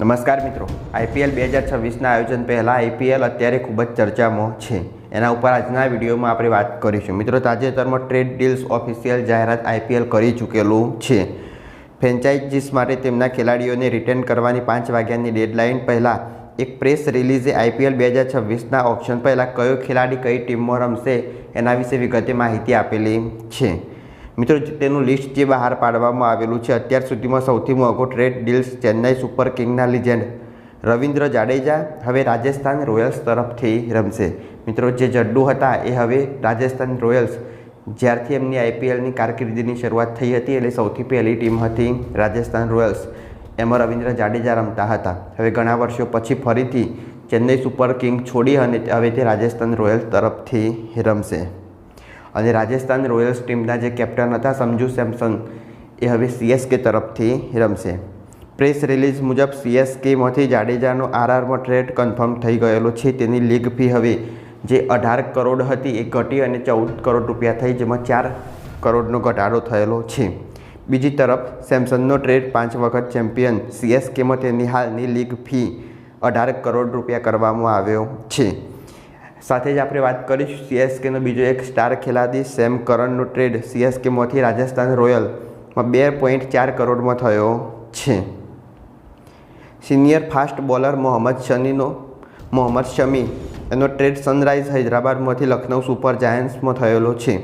નમસ્કાર મિત્રો. આઈપીએલ બે હજાર છવ્વીસના આયોજન પહેલાં આઈપીએલ અત્યારે ખૂબ જ ચર્ચામાં છે. એના ઉપર આજના વિડીયોમાં આપણે વાત કરીશું. મિત્રો, તાજેતરમાં ટ્રેડ ડીલ્સ ઓફિશિયલ જાહેરાત આઈપીએલ કરી ચૂકેલું છે. ફ્રેન્ચાઇઝીસ માટે તેમના ખેલાડીઓને રિટર્ન કરવાની પાંચ વાગ્યાની ડેડલાઇન પહેલાં એક પ્રેસ રિલીઝે આઈપીએલ બે હજાર છવ્વીસના ઓપ્શન પહેલાં કયો ખેલાડી, કઈ ટીમમાં રમશે એના વિશે વિગતે માહિતી આપેલી છે. મિત્રો, તેનું લિસ્ટ જે બહાર પાડવામાં આવેલું છે, અત્યાર સુધીમાં સૌથી મોંઘો ટ્રેડ ડીલ્સ ચેન્નાઈ સુપર કિંગના લિજેન્ડ રવિન્દ્ર જાડેજા હવે રાજસ્થાન રોયલ્સ તરફથી રમશે. મિત્રો, જે જડ્ડુ હતા એ હવે રાજસ્થાન રોયલ્સ જ્યારથી એમની આઈપીએલની કારકિર્દીની શરૂઆત થઈ હતી, એટલે સૌથી પહેલી ટીમ હતી રાજસ્થાન રોયલ્સ એમાં રવિન્દ્ર જાડેજા રમતા હતા. હવે ઘણા વર્ષો પછી ફરીથી ચેન્નઈ સુપર કિંગ છોડી અને હવે તે રાજસ્થાન રોયલ્સ તરફથી રમશે. અને રાજસ્થાન રોયલ્સ ટીમના જે કેપ્ટન હતા સંજુ સેમસંગ એ હવે સીએસકે તરફથી રમશે. પ્રેસ રિલીઝ મુજબ સીએસકેમાંથી જાડેજાનો આરઆરમાં ટ્રેડ કન્ફર્મ થઈ ગયેલો છે. તેની લીગ ફી હવે જે અઢાર કરોડ હતી, એ ઘટી અને ચૌદ કરોડ રૂપિયા થઈ, જેમાં ચાર કરોડનો ઘટાડો થયેલો છે. બીજી તરફ સેમસંગનો ટ્રેડ પાંચ વખત ચેમ્પિયન સીએસકેમાં તેની હાલની લીગ ફી અઢાર કરોડ રૂપિયા કરવામાં આવ્યો છે. સાથે જ આપણે વાત કરીશું સીએસકેનો બીજો એક સ્ટાર ખેલાડી સેમ કરણનો ટ્રેડ સીએસકેમાંથી રાજસ્થાન રોયલમાં બે પોઈન્ટ ચાર કરોડમાં થયો છે. સિનિયર ફાસ્ટ બોલર મોહમ્મદ શમીનો, મોહમ્મદ શમી, એનો ટ્રેડ સનરાઇઝ હૈદરાબાદમાંથી લખનઉ સુપર જાયન્ટ્સમાં થયેલો છે.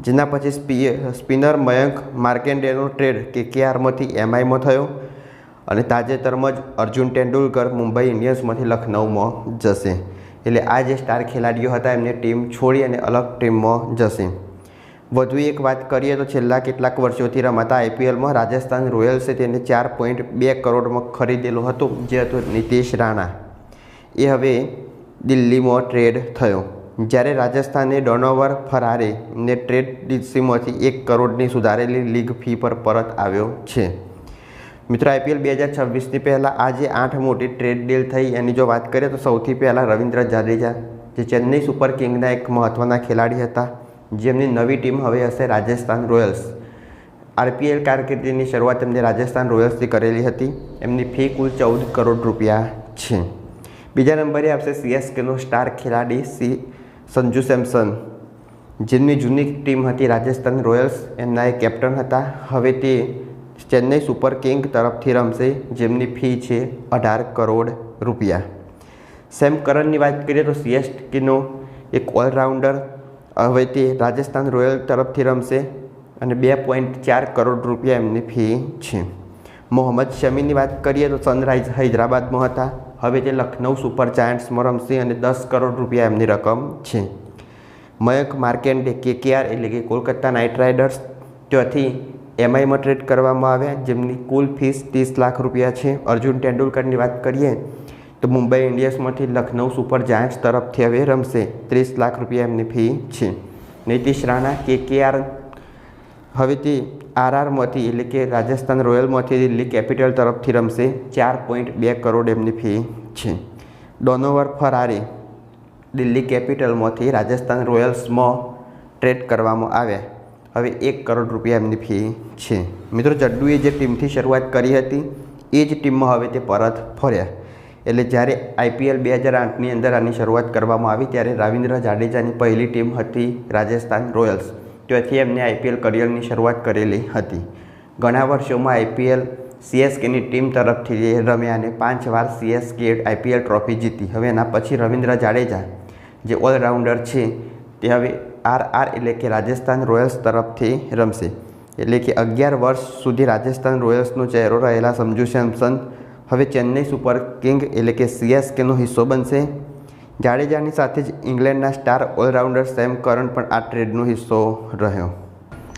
જેના પછી સ્પીએ સ્પિનર મયંક માર્કેન્ડેનો ટ્રેડ કેકેઆરમાંથી એમઆઈમાં થયો અને તાજેતરમાં જ અર્જુન તેંડુલકર મુંબઈ ઇન્ડિયન્સમાંથી લખનઉમાં જશે. એટલે આ જે સ્ટાર ખેલાડીઓ હતા, એમને ટીમ છોડી અને અલગ ટીમમાં જશે. વધુ એક વાત કરીએ તો છેલ્લા કેટલાક વર્ષોથી રમાતા આઈપીએલમાં રાજસ્થાન રોયલ્સે તેને ચાર પોઈન્ટ બે કરોડમાં ખરીદેલો હતો, જે હતો નીતિશ રાણા. એ હવે દિલ્હીમાં ટ્રેડ થયો. જ્યારે રાજસ્થાને ડોનોવર ફરારે ને ટ્રેડ ડીસીમાંથી એક કરોડની સુધારેલી લીગ ફી પર પરત આવ્યો છે. મિત્રો આઈપીએલ બે હજાર છવ્વીસની પહેલાં આજે આઠ મોટી ટ્રેડ ડીલ થઈ. એની જો વાત કરીએ તો સૌથી પહેલાં રવિન્દ્ર જાડેજા, જે ચેન્નઈ સુપર કિંગના એક મહત્ત્વના ખેલાડી હતા, જેમની નવી ટીમ હવે હશે રાજસ્થાન રોયલ્સ. આરપીએલ કારકિર્દીની શરૂઆત એમને રાજસ્થાન રોયલ્સથી કરેલી હતી. એમની ફી કુલ ચૌદ કરોડ રૂપિયા છે. બીજા નંબરે આવશે સીએસકેનો સ્ટાર ખેલાડી સી. સંજુ સેમસન, જેમની જૂની ટીમ હતી રાજસ્થાન રોયલ્સ. એમના એ કેપ્ટન હતા. હવે તે ચેન્નઈ સુપર કિંગ તરફથી રમશે, જેમની ફી છે અઢાર કરોડ રૂપિયા. સેમ કરનની વાત કરીએ તો સીએસકેનો એક ઓલરાઉન્ડર હવે તે રાજસ્થાન રોયલ તરફથી રમશે અને બે પોઈન્ટ ચાર કરોડ રૂપિયા એમની ફી છે. મોહમ્મદ શમીની વાત કરીએ તો સનરાઇઝ હૈદરાબાદમાં હતા. હવે તે લખનઉ સુપર જાયન્ટ્સમાં રમશે અને દસ કરોડ રૂપિયા એમની રકમ છે. મયંક માર્કેન્ડે કેકેઆર એટલે કે કોલકાતા નાઇટ રાઇડર્સ ત્યાંથી એમઆઈમાં ટ્રેડ કરવામાં આવ્યા, જેમની કુલ ફીસ ત્રીસ લાખ રૂપિયા છે. અર્જુન તેંડુલકરની વાત કરીએ, તો મુંબઈ ઇન્ડિયન્સમાંથી લખનઉ સુપર જાયન્ટ્સ તરફથી હવે રમશે. ત્રીસ લાખ રૂપિયા એમની ફી છે. નીતિશ રાણા, કેકેઆર, હવે તે આરઆરમાંથી એટલે કે રાજસ્થાન રોયલમાંથી દિલ્હી કેપિટલ તરફથી રમશે. ચાર પોઈન્ટ બે કરોડ એમની ફી છે. ડોનોવર ફરારી, દિલ્હી કેપિટલમાંથી રાજસ્થાન રોયલ્સમાં ટ્રેડ કરવામાં આવ્યા. હવે એક કરોડ રૂપિયા એમની ફી છે. મિત્રો, જડ્ડુએ જે ટીમથી શરૂઆત કરી હતી, એ જ ટીમમાં હવે તે પરત ફર્યા. એટલે જ્યારે આઈપીએલ બે હજાર આઠની અંદર આની શરૂઆત કરવામાં આવી, ત્યારે રવિન્દ્ર જાડેજાની પહેલી ટીમ હતી રાજસ્થાન રોયલ્સ. ત્યાંથી એમને આઈપીએલ કરિયરની શરૂઆત કરેલી હતી. ઘણા વર્ષોમાં આઈપીએલ સીએસકેની ટીમ તરફથી રમ્યા અને પાંચ વાર સીએસકે આઈપીએલ ટ્રોફી જીતી. હવે એના પછી રવિન્દ્ર જાડેજા, જે ઓલરાઉન્ડર છે, તે હવે આર આર એટલે કે રાજસ્થાન રોયલ્સ તરફથી રમશે. એટલે કે અગિયાર વર્ષ સુધી રાજસ્થાન રોયલ્સનો ચહેરો રહેલા સંજુ સેમસન હવે ચેન્નઈ સુપર કિંગ એટલે કે સીએસકેનો હિસ્સો બનશે. જાડેજાની સાથે જ ઇંગ્લેન્ડના સ્ટાર ઓલરાઉન્ડર સેમ કરન પણ આ ટ્રેડનો હિસ્સો રહ્યો.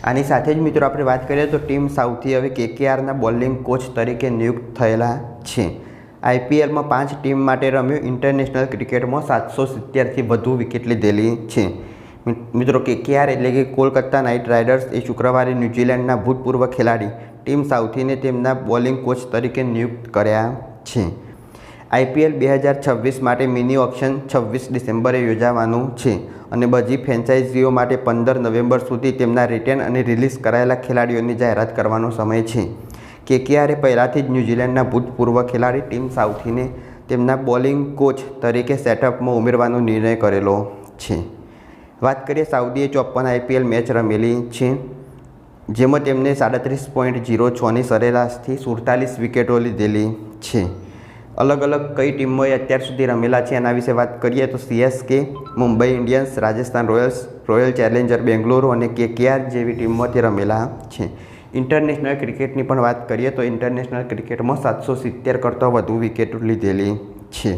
આની સાથે જ મિત્રો આપણે વાત કરીએ તો ટીમ સાઉથી હવે કેકેઆરના બોલિંગ કોચ તરીકે નિયુક્ત થયેલા છે. આઈપીએલમાં પાંચ ટીમ માટે રમ્યો ઇન્ટરનેશનલ ક્રિકેટમાં સાતસો સિત્તેરથી વધુ વિકેટ લીધેલી છે. મિત્રો કે કેઆર એટલે કે કોલકાતા નાઇટ રાઇડર્સ એ શુક્રવારે ન્યૂઝીલેન્ડના ભૂતપૂર્વ ખેલાડી ટીમ સાઉથીને તેમના બોલિંગ કોચ તરીકે નિયુક્ત કર્યા છે. આઈપીએલ બે હજાર છવ્વીસ માટે મિની ઓપ્શન છવ્વીસ ડિસેમ્બરે યોજાવાનું છે અને બધી ફ્રેન્ચાઇઝીઓ માટે પંદર નવેમ્બર સુધી તેમના રિટર્ન અને રિલીઝ કરાયેલા ખેલાડીઓની જાહેરાત કરવાનો સમય છે. કેકેઆરે પહેલાંથી જ ન્યૂઝીલેન્ડના ભૂતપૂર્વ ખેલાડી ટીમ સાઉથીને તેમના બોલિંગ કોચ તરીકે સેટઅપમાં ઉમેરવાનો નિર્ણય કરેલો છે. વાત કરીએ સાઉદીએ ચોપન આઈપીએલ મેચ રમેલી છે, જેમાં તેમને સાડત્રીસ પોઈન્ટ જીરો છની સરેરાશથી સુડતાલીસ વિકેટો લીધેલી છે. અલગ અલગ કઈ ટીમોએ અત્યાર સુધી રમેલા છે એના વિશે વાત કરીએ તો CSK, Mumbai Indians, Rajasthan Royals, Royal Challenger Bangalore અને કેકેઆર જેવી ટીમોથી રમેલા છે. ઇન્ટરનેશનલ ક્રિકેટની પણ વાત કરીએ તો ઇન્ટરનેશનલ ક્રિકેટમાં સાતસો સિત્તેર કરતાં વધુ વિકેટો લીધેલી છે.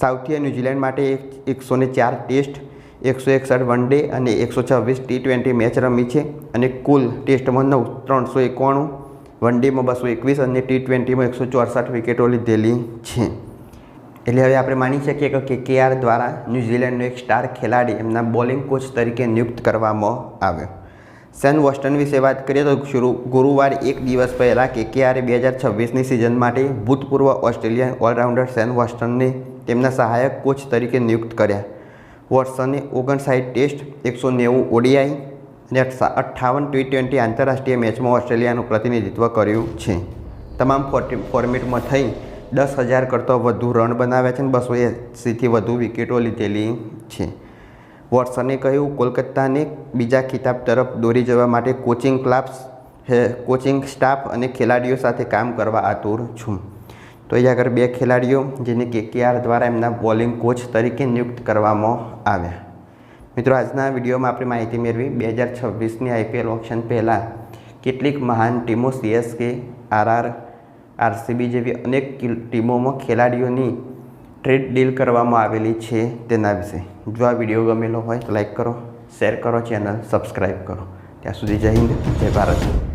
સાઉથીએ ન્યૂઝીલેન્ડ માટે એક એકસો ચાર ટેસ્ટ એકસો એકસઠ વન ડે અને એકસો છવ્વીસ ટી ટ્વેન્ટી મેચ રમી છે. અને કુલ ટેસ્ટમાં નવ ત્રણસો એકાણું, વન ડેમાં બસો એકવીસ અને ટી ટ્વેન્ટીમાં એકસો ચોસઠ વિકેટો લીધેલી છે. એટલે હવે આપણે માની શકીએ કે કેકેઆર દ્વારા ન્યૂઝીલેન્ડનો એક સ્ટાર ખેલાડી એમના બોલિંગ કોચ તરીકે નિયુક્ત કરવામાં આવ્યો. સેન વોસ્ટન વિશે વાત કરીએ તો શરૂ ગુરુવાર એક દિવસ પહેલાં કેકેઆરે બે હજાર છવ્વીસની સિઝન માટે ભૂતપૂર્વ ઓસ્ટ્રેલિયન ઓલરાઉન્ડર સેન વોસ્ટનને તેમના સહાયક કોચ તરીકે નિયુક્ત કર્યા. વોટ્સને ઓગણસાઠ ટેસ્ટ, એકસો નેવું ઓડીઆઈ અને અઠ્ઠાવન ટી ટ્વેન્ટી આંતરરાષ્ટ્રીય મેચમાં ઓસ્ટ્રેલિયાનું પ્રતિનિધિત્વ કર્યું છે. તમામ ફોર્મેટમાં થઈ દસ હજાર કરતાં વધુ રન બનાવ્યા છે અને બસો એંસીથી વધુ વિકેટો લીધેલી છે. વોટ્સને કહ્યું, કોલકાતાને બીજા ખિતાબ તરફ દોરી જવા માટે કોચિંગ ક્લાબ્સ કોચિંગ સ્ટાફ અને ખેલાડીઓ સાથે કામ કરવા આતુર છું. તો અહીંયા આગળ બે ખેલાડીઓ જેને કેકેઆર દ્વારા એમના બોલિંગ કોચ તરીકે નિયુક્ત કરવામાં આવ્યા. મિત્રો, આજના વિડીયોમાં આપણે માહિતી મેળવી. બે હજાર છવ્વીસની આઈપીએલ ઓપ્શન પહેલાં કેટલીક મહાન ટીમો સીએસકે, આરઆર, આરસીબી જેવી અનેક ટીમોમાં ખેલાડીઓની ટ્રેડ ડીલ કરવામાં આવેલી છે તેના વિશે. જો આ વીડિયો ગમેલો હોય તો લાઈક કરો, શેર કરો, ચેનલ સબસ્ક્રાઈબ કરો. ત્યાં સુધી જય હિન્દ, જય ભારત.